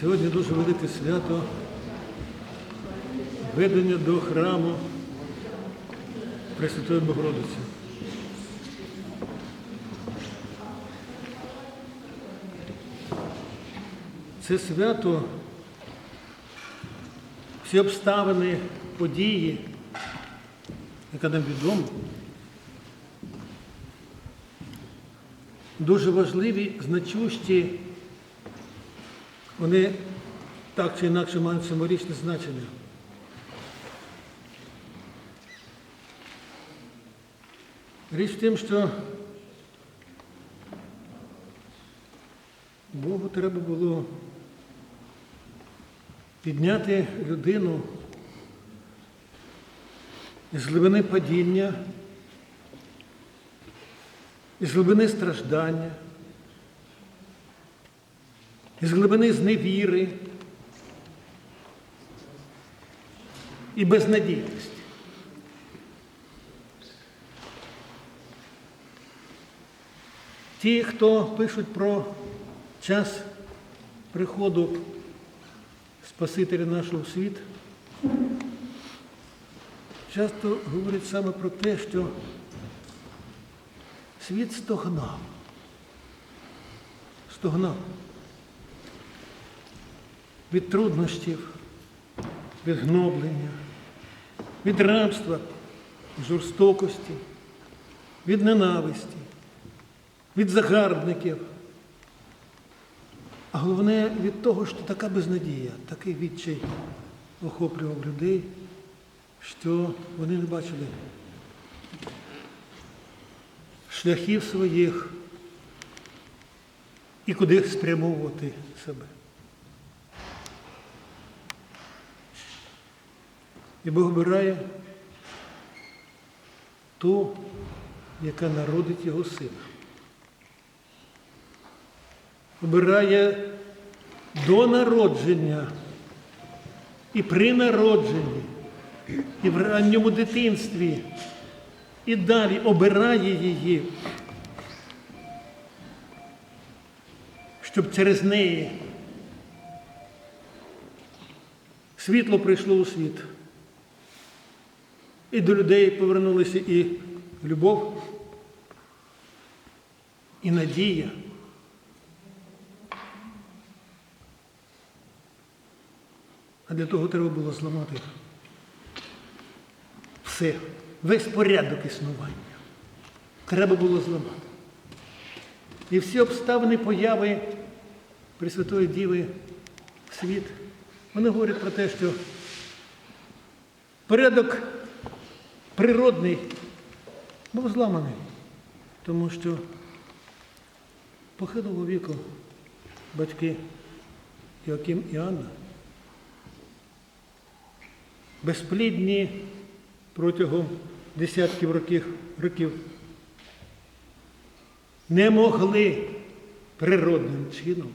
Сьогодні дуже велике свято ведення до храму Пресвятої Богородиці. Це свято, всі обставини, події, яка нам відома, дуже важливі, значущі, вони так чи інакше мають символічне значення. Річ в тім, що Богу треба було підняти людину із глибини падіння, із глибини страждання, із глибини зневіри і безнадійності. Ті, хто пишуть про час приходу Спасителя нашого в світ, часто говорять саме про те, що світ стогнав. Стогнав від труднощів, від гноблення, від рабства, жорстокості, від ненависті, від загарбників. А головне від того, що така безнадія, такий відчай охоплював людей, що вони не бачили шляхів своїх і куди спрямовувати себе. І Бог обирає ту, яка народить його сина. Обирає до народження і при народженні, і в ранньому дитинстві, і далі обирає її, щоб через неї світло прийшло у світ. І до людей повернулися і любов, і надія. А для того треба було зламати все, весь порядок існування. Треба було зламати. І всі обставини появи Пресвятої Діви світ, вони говорять про те, що порядок природний був зламаний, тому що похилого віку батьки Йоаким і Анна безплідні протягом десятків років, років не могли природним чином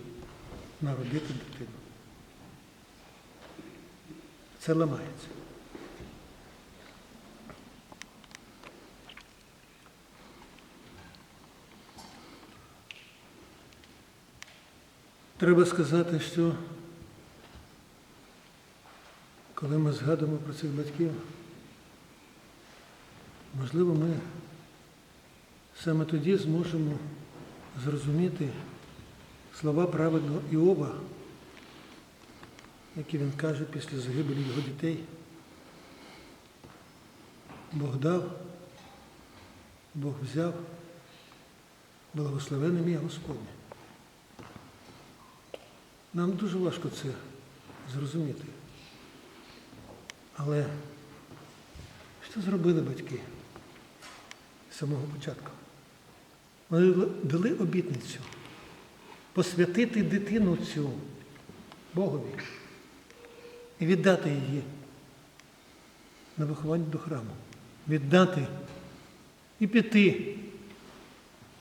народити дитину. Це ламається. Треба сказати, що коли ми згадуємо про цих батьків, можливо, ми саме тоді зможемо зрозуміти слова праведного Іова, які він каже після загибелі його дітей. Бог дав, Бог взяв, благословенним є Господнє. Нам дуже важко це зрозуміти. Але що зробили батьки з самого початку? Вони дали обітницю посвятити дитину цю Богові і віддати її на виховання до храму. Віддати і піти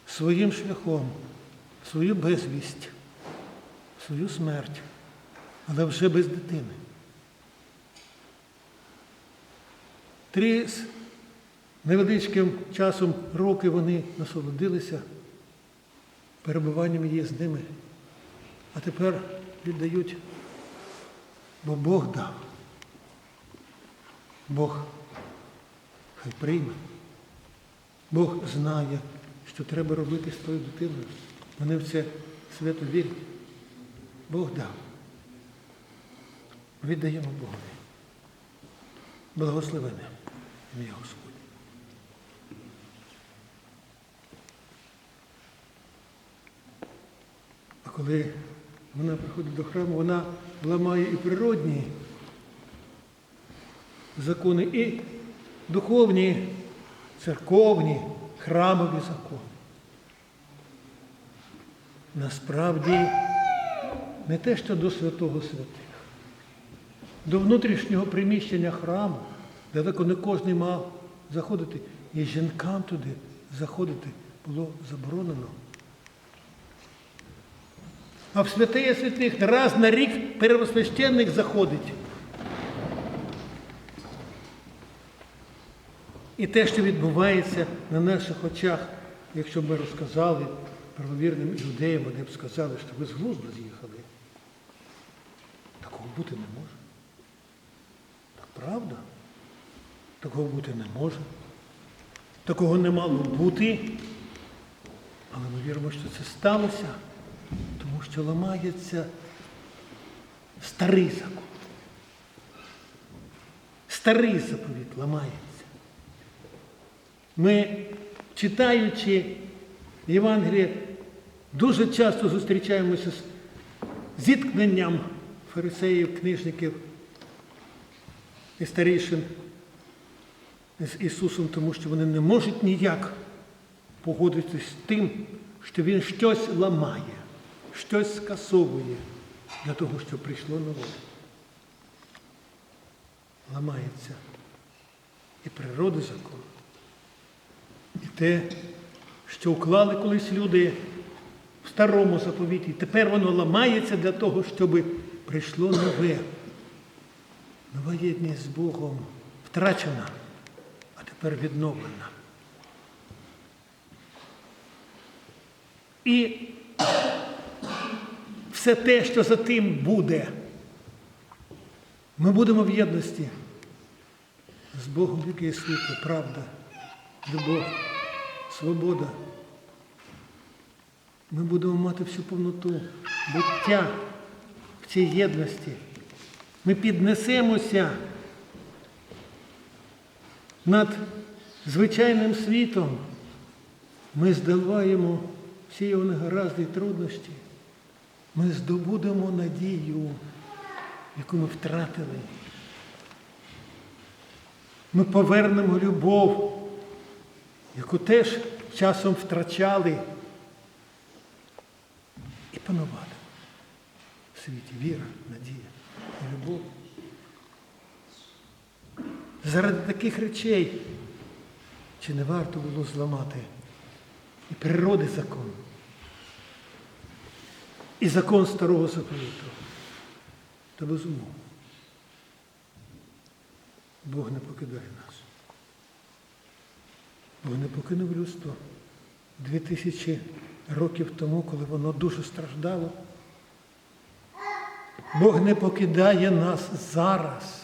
своїм шляхом, свою безвість, свою смерть, але вже без дитини. Три з невеличким часом роки вони насолодилися перебуванням її з ними. А тепер віддають, бо Бог дав. Бог хай прийме. Бог знає, що треба робити з тою дитиною. Вони в це свято вірять. Бог дав. Віддаємо Богові. Благословене ім'я Господь. А коли вона приходить до храму, вона ламає і природні закони, і духовні, церковні, храмові закони. Насправді не те, що до святого святих. До внутрішнього приміщення храму, далеко не кожен мав заходити, і жінкам туди заходити було заборонено. А в святиє святих раз на рік первосвященник заходить. І те, що відбувається на наших очах, якщо б ми розказали правовірним юдеям, вони б сказали, що ви з глузду з'їхали. Бути не може. Так правда? Такого бути не може. Такого не мало бути. Але ми віримо, що це сталося, тому що ламається старий закон. Старий заповіт ламається. Ми, читаючи Євангеліє, дуже часто зустрічаємося з зіткненням фарисеїв, книжників і старішин з Ісусом, тому що вони не можуть ніяк погодитися з тим, що Він щось ламає, щось скасовує для того, щоб прийшло нове. Ламається і природи закон, і те, що уклали колись люди в старому заповіті, тепер воно ламається для того, щоб прийшло нове. Нова єдність з Богом втрачена, а тепер відновлена. І все те, що за тим буде, ми будемо в єдності з Богом, який світло, правда, любов, свобода. Ми будемо мати всю повноту буття в цій єдності. Ми піднесемося над звичайним світом. Ми здолаємо всі його негаразди і труднощі. Ми здобудемо надію, яку ми втратили. Ми повернемо любов, яку теж часом втрачали. І панувати в світі віра, надія і любов. Заради таких речей чи не варто було зламати і природи закон, і закон старого заповіту. Та безумовно. Бог не покидає нас. Бог не покинув людство дві тисячі років тому, коли воно дуже страждало. Бог не покидає нас зараз.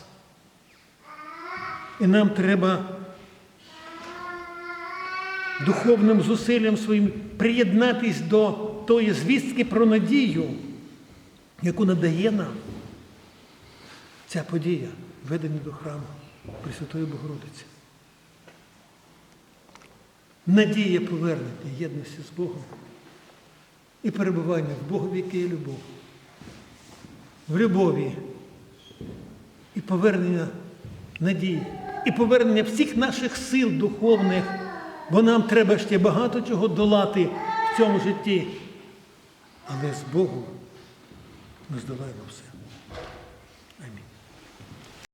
І нам треба духовним зусиллям своїм приєднатись до тої звістки про надію, яку надає нам ця подія, введення до храму Пресвятої Богородиці. Надія повернення єдності з Богом і перебування в Богові, який є любов. В любові і повернення надії, і повернення всіх наших сил духовних, бо нам треба ще багато чого долати в цьому житті. Але з Богом ми здолаємо все.